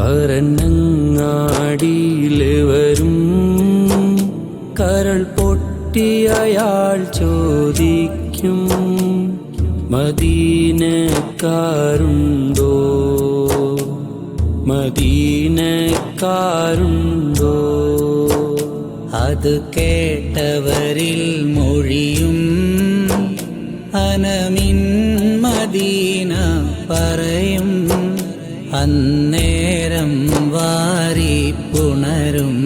കരന്നങ്ങാടിയിൽ വരും കരൾ പൊട്ടിയയാൾ ചോദിക്കും മദീനക്കാരുണ്ടോ? മദീനക്കാരുണ്ടോ? അത് കേട്ടവരിൽ മൊഴിയും അനമിൻ മദീന പറയും അന്നേരം വാരി പുണരും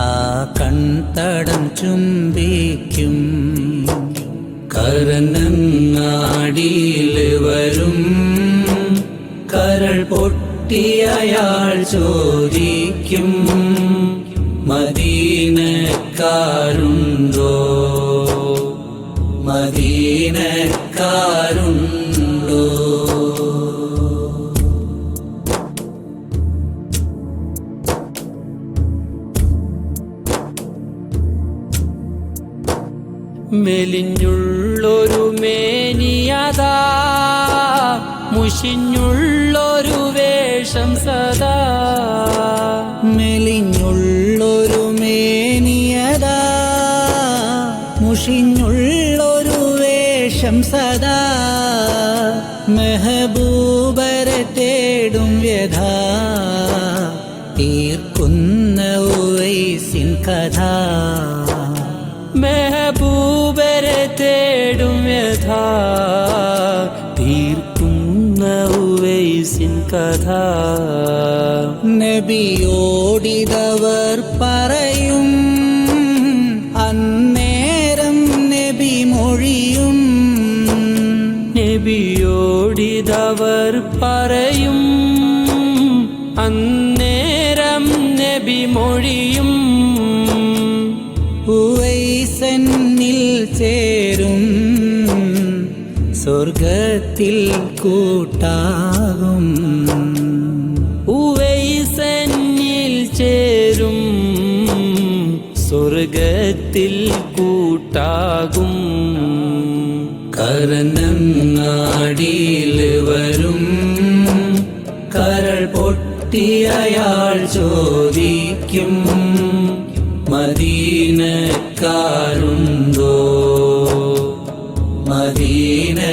ആ കൺതടം ചുംബിക്കും. കരനങ്ങാടിയിൽ വരും കരൾ പൊട്ടിയയാൾ ചോദിക്കും മദീനക്കാരുണ്ടോ? മദീനക്കാരുണ്ടോ? മെലിഞ്ഞുള്ളൊരു മേനിയതാ മുഷിഞ്ഞുള്ളൊരു വേഷം സദാ. മെലിഞ്ഞുള്ളൊരു മേനിയതാ മുഷിഞ്ഞുള്ളൊരു വേഷം സദാ. മെഹബൂബരെ തേടും വ്യഥ തീർക്കുന്ന ഉവൈസിൻ കഥ. മെഹബൂബരെ തേടും യഥാ തീർക്കുന്ന ഉവൈസിൻ കഥ. നബിയോടിതവർ പറയും അന്നേരം നബി മൊഴിയും നബിയോടിതവർ പറയും അന്നേരം നബി മൊഴിയും ഉവൈസന്നിൽ ചേരും. സ്വർഗത്തിൽ കൂട്ടാകും. ഉവൈസന്നിൽ ചേരും. സ്വർഗത്തിൽ കൂട്ടാകും. കരനങ്ങാടിയിൽ വരും. കരൾ പൊട്ടിയയാൾ ചോദിക്കും. മദീനക്കാരുണ്ടോ? മദീനക്കാരുണ്ടോ?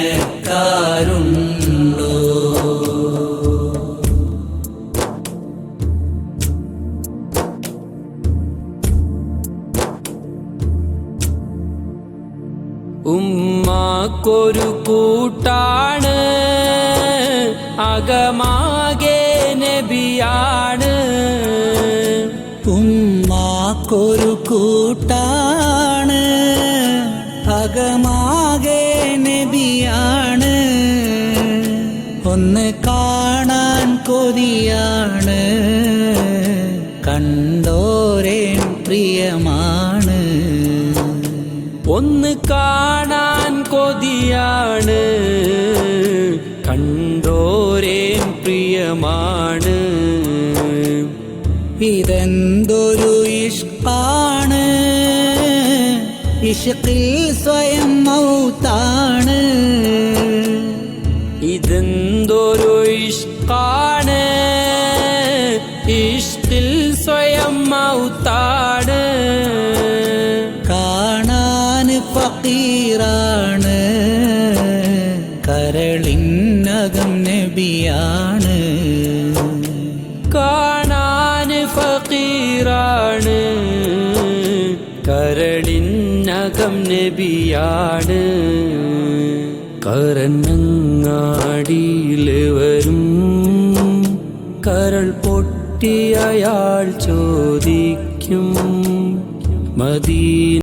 ഉമ്മാക്കൊരു കൂട്ടാണ് അകമാകെ നബിയാണ്. ഉമ്മാക്കൊരു കൂട്ടാണ്. അകമാകെ നബിയാണ്. ഒന്ന് കാണാൻ കൊതിയാണ്. കണ്ടോരേ പ്രിയമാണ്. ഒന്ന് കാണാൻ കൊതിയാണ്. കണ്ടോരേ പ്രിയമാണ്. ഇതെന്തൊരു ഇഷ്കാണ് ഇഷ്കിൽ സ്വയം മൗത്താണ്. ഇതെന്തൊരു ഇഷ്കാണ് ഇഷ്ടിൽ സ്വയം മൗത്താണ്. കാണാൻ ഫക്കീറാണ്. കരളിന്നകം നബിയാണ്. കാണാൻ ഫക്കീറാണ് കരളിനകം നബിയാണ്. കരന്നങ്ങാടിയിൽ വരും. കരൾ പൊട്ടിയയാൾ ചോദിക്കും. മദീന